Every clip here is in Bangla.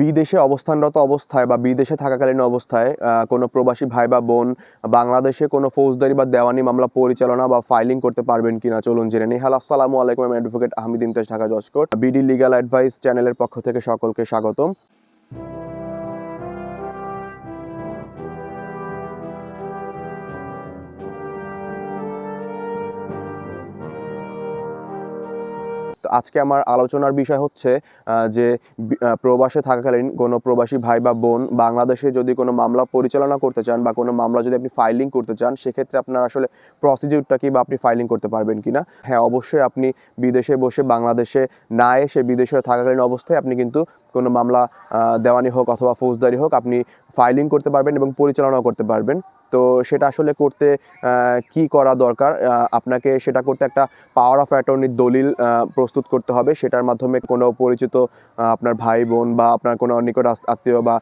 বিদেশে অবস্থানরত অবস্থায় বা বিদেশে থাকাকালীন অবস্থায় কোনো প্রবাসী ভাই বা বোন বাংলাদেশে কোনো ফৌজদারি বা দেওয়ানি মামলা পরিচালনা বা ফাইলিং করতে পারবেন কিনা চলুন জেনে নিই। হ্যালো, আসসালামু আলাইকুম advocate Ahmed Imtaz Dhaka, judge court. BD legal advice চ্যানেলের পক্ষ থেকে সকলকে স্বাগতম। আজকে আমার আলোচনার বিষয় হচ্ছে যে প্রবাসে থাকাকালীন কোনো প্রবাসী ভাই বা বোন বাংলাদেশে যদি কোনো মামলা পরিচালনা করতে চান বা কোনো মামলা যদি আপনি ফাইলিং করতে চান, সেক্ষেত্রে আপনার আসলে প্রসিডিউরটা কি বা আপনি ফাইলিং করতে পারবেন কিনা? হ্যাঁ অবশ্যই আপনি বিদেশে বসে বাংলাদেশে না এসে বিদেশে থাকাকালীন অবস্থায় আপনি কিন্তু কোনো মামলা দেওয়ানি হোক অথবা ফৌজদারি হোক, আপনি ফাইলিং করতে পারবেন এবং পরিচালনাও করতে পারবেন। তো সেটা আসলে করতে কি করা দরকার? আপনাকে সেটা করতে একটা পাওয়ার অফ অ্যাটর্নির দলিল প্রস্তুত করতে হবে। সেটার মাধ্যমে কোনো পরিচিত আপনার ভাই, বোন বা আপনার কোনো নিকট আত্মীয় বা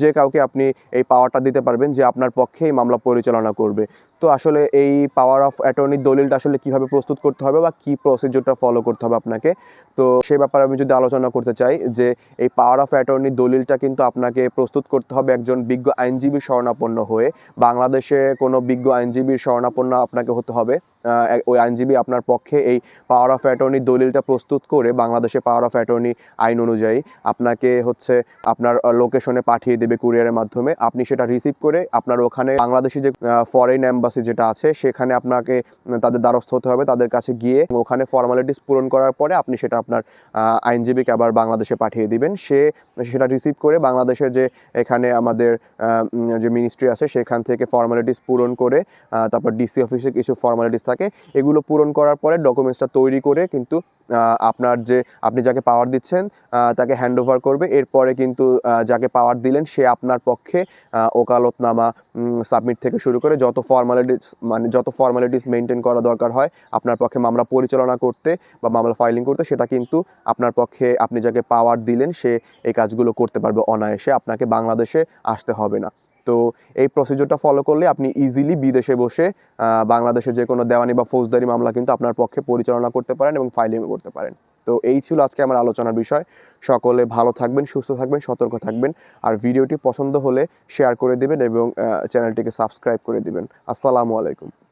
যে কাউকে আপনি এই পাওয়ারটা দিতে পারবেন যে আপনার পক্ষে এই মামলা পরিচালনা করবে। তো আসলে এই পাওয়ার অফ অ্যাটর্নির দলিলটা আসলে কীভাবে প্রস্তুত করতে হবে বা কি প্রসিডিউরটা ফলো করতে হবে আপনাকে? তো সেই ব্যাপারে আমি যদি আলোচনা করতে চাই যে এই পাওয়ার অফ অ্যাটর্নির দলিলটা কিন্তু আপনাকে প্রস্তুত করতে হবে একজন বিজ্ঞ আইনজীবী শরণাপন্ন হয়ে বাংলাদেশে কোনো বিজ্ঞ আইনজীবীর শরণাপন্ন আপনাকে হতে হবে। ওই আইনজীবী আপনার পক্ষে এই পাওয়ার অফ অ্যাটর্নি দলিলটা প্রস্তুত করে বাংলাদেশে পাওয়ার অফ অ্যাটর্নি আইন অনুযায়ী আপনাকে হচ্ছে আপনার লোকেশনে পাঠিয়ে দেবে কুরিয়ারের মাধ্যমে। আপনি সেটা রিসিভ করে আপনার ওখানে বাংলাদেশি যে ফরেন অ্যাম্বাসি যেটা আছে, সেখানে আপনাকে তাদের দ্বারস্থ হতে হবে। তাদের কাছে গিয়ে ওখানে ফর্মালিটিস পূরণ করার পরে আপনি সেটা আপনার আইনজীবীকে আবার বাংলাদেশে পাঠিয়ে দিবেন। সে সেটা রিসিভ করে বাংলাদেশের যে এখানে আমাদের যে মিনিস্ট্রি আছে, সেখান থেকে ফর্মালিটিস পূরণ করে তারপর ডিসি অফিসে কিছু ফর্মালিটিস থাকে এগুলো পূরণ করার পরে ডকুমেন্টসটা তৈরি করে কিন্তু আপনার যে, আপনি যাকে পাওয়ার দিচ্ছেন তাকে হ্যান্ড ওভার করবে। এরপরে কিন্তু যাকে পাওয়ার দিলেন, সে আপনার পক্ষে ওকালতনামা সাবমিট থেকে শুরু করে যত ফর্মালিটিস মানে যত ফর্মালিটিস মেনটেন করা দরকার হয়, আপনার পক্ষে মামলা পরিচালনা করতে বা মামলা ফাইলিং করতে, সেটা কিন্তু আপনার পক্ষে, আপনি যাকে পাওয়ার দিলেন, সে এই কাজগুলো করতে পারবে অনায়াসে। আপনাকে বাংলাদেশে আসতে হবে না। তো এই প্রসিডিওরটা ফলো করলে আপনি ইজিলি বিদেশে বসে বাংলাদেশে যে কোনো দেওয়ানি বা ফৌজদারি মামলা কিন্তু আপনার পক্ষে পরিচালনা করতে পারেন এবং ফাইলিং করতে পারেন। তো এই ছিল আজকে আমার আলোচনার বিষয়। সকলে ভালো থাকবেন, সুস্থ থাকবেন, সতর্ক থাকবেন। আর ভিডিওটি পছন্দ হলে শেয়ার করে দিবেন এবং চ্যানেলটিকে সাবস্ক্রাইব করে দিবেন। আসসালামু আলাইকুম।